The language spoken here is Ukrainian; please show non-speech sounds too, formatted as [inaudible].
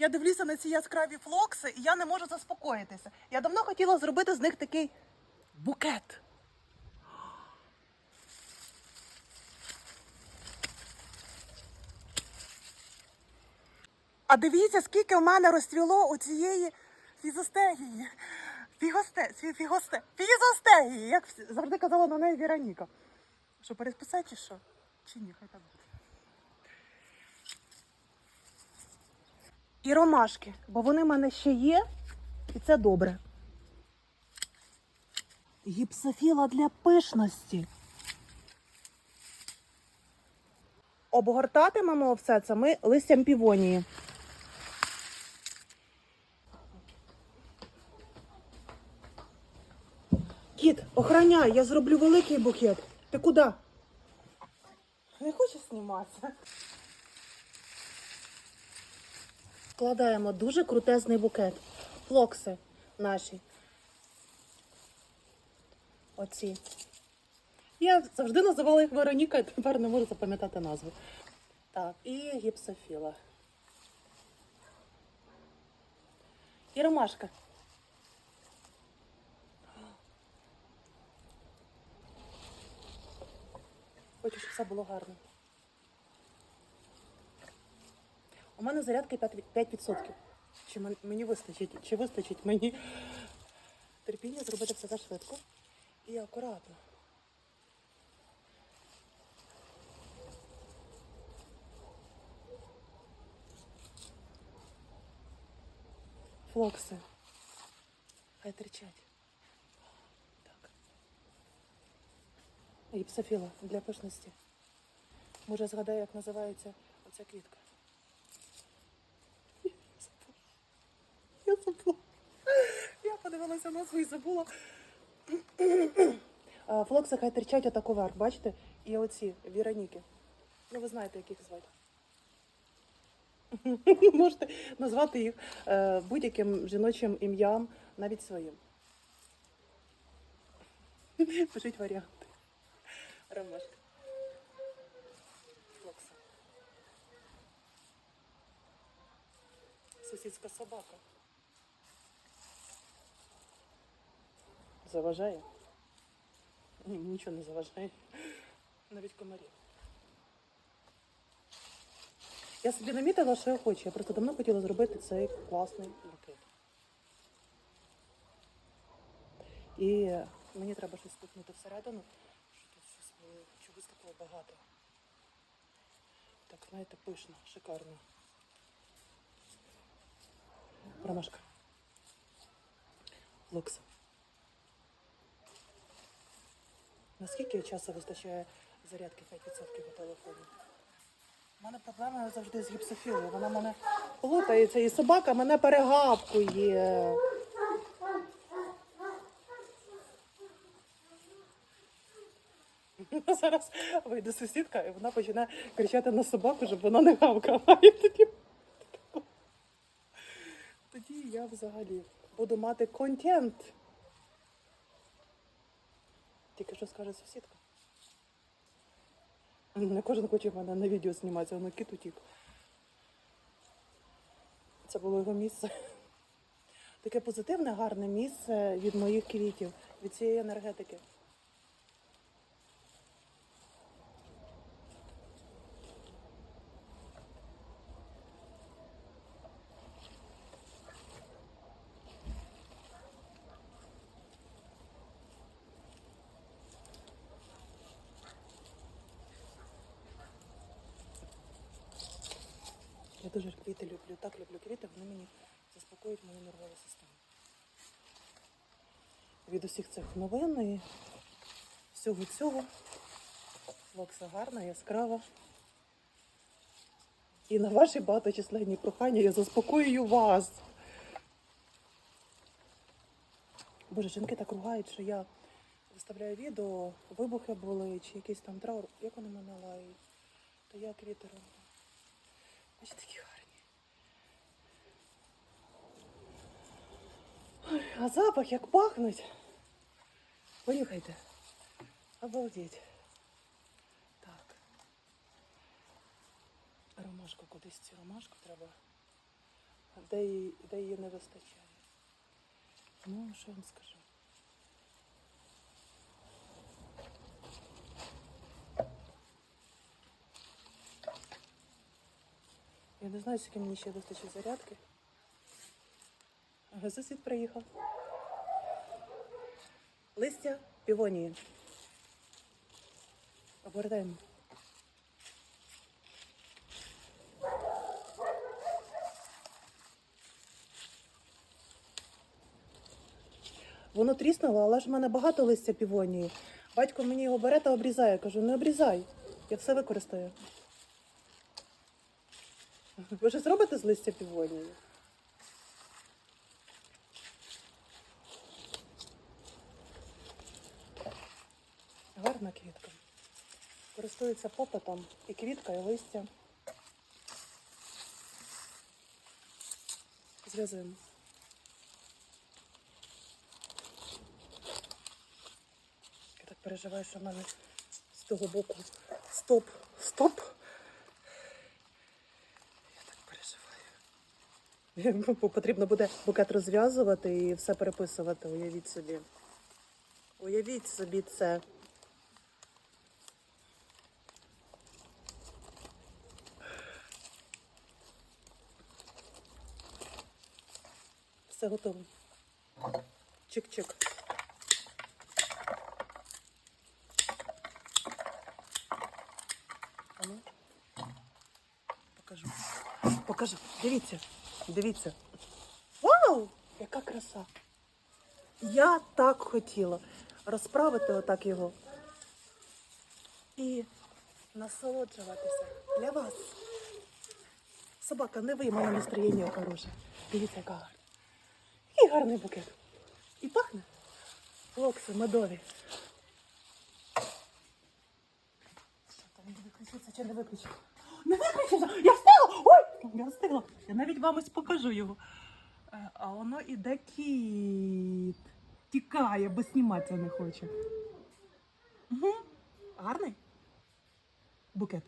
Я дивлюся на ці яскраві флокси, і я не можу заспокоїтися. Я давно хотіла зробити з них такий букет. А дивіться, скільки в мене розцвіло у цієї фізостегії. Фігосте, фігосте, фізостегії, як завжди казала на неї Вероніка. Що, пересписати чи що? Чи ні, хай так буде. І ромашки, бо вони в мене ще є, і це добре. Гіпсофіла для пишності. Обгортатимемо все це ми листям півонії. Кіт, охороняй, я зроблю великий букет. Ти куди? Не хочеш зніматися? Складаємо дуже крутезний букет. Флокси наші. Оці. Я завжди називала їх Вероніка, а тепер не можу запам'ятати назву. Так, і гіпсофіла. І ромашка. Хочу, щоб все було гарно. У мене зарядка 5%. 5%. Чи мені вистачить, чи вистачить мені терпіння зробити все це швидко і акуратно. Флокси. Хай тричать. Так. Гіпсофіла для пишності. Може згадаю, як називається оця квітка. Забула. Я подивилася назву і забула. Флокси хай терчать отако вверх, бачите? І оці Віроніки. Ну, ви знаєте, як їх звати. [laughs] Можете назвати їх е, будь-яким жіночим ім'ям, навіть своїм. [laughs] Пишіть варіанти. Ромашка. Флокса. Сусідська собака. Заважає? Ні, нічого не заважає. Навіть комарі. Я собі намітила, що я хочу. Я просто давно хотіла зробити цей класний букет. І мені треба щось стукнути всередину, що тут щось було чогось такого багато. Так, знаєте, пишно, шикарно. Ромашка. Лукс. Наскільки часу вистачає зарядки 5% у телефоні? У мене проблема завжди з гіпсофілою. Вона мене плутається і собака мене перегавкує. [laughs] Зараз вийде сусідка і вона починає кричати на собаку, щоб вона не гавкала. І тоді... тоді я взагалі буду мати контент. Тільки що скаже сусідка. Не кожен хоче в мене на відео зніматися, воно кіт утік. Це було його місце. Таке позитивне, гарне місце від моїх квітів, від цієї енергетики. Я дуже квіти люблю. Так люблю квіти, вони мені заспокоюють мою нервову систему. Від усіх цих новин і всього цього. Локса гарна, яскрава. І на ваші багаточисленні прохання я заспокоюю вас. Боже, жінки так ругають, що я виставляю відео, вибухи були, чи якийсь там траур. Як вони мене лають? То я квіти роблю. Ось такі гарні. Ой, а запах як пахнуть. Понюхайте. Обалдеть. Так. Ромашку кудись цю ромашку треба де її, де її не вистачає. Ну, що я вам скажу? Не знаю, скільки мені ще вистачить зарядки. Ага, сусід приїхав. Листя півонії. Обертаємо. Воно тріснуло, але ж в мене багато листя півонії. Батько мені його бере та обрізає. Кажу, не обрізай, я все використаю. Ви вже зробите з листя півонії? Гарна квітка. Користується попитом і квітка, і листя. Зв'язуємо. Я так переживаю, що в мене з того боку стоп, стоп. Я так переживаю. Бо [laughs] Потрібно буде букет розв'язувати і все переписувати. Уявіть собі. Уявіть собі це. Все готово. Чик-чик. Покажу. Покажу. Дивіться. Дивіться. Вау! Яка краса! Я так хотіла розправити отак його і насолоджуватися для вас. Собака, не ви, в мене настроєння хороше. Дивіться, яка гарна. Який гарний букет. І пахне. Локси медові. Що там не виключиться чи не виключиться? Не виключиться! Я встигла! Ой! Я встигла! Я навіть вам ось покажу його. Е, А воно іде кіт. Тікає, бо зніматися не хоче. Угу. Гарний? Букет.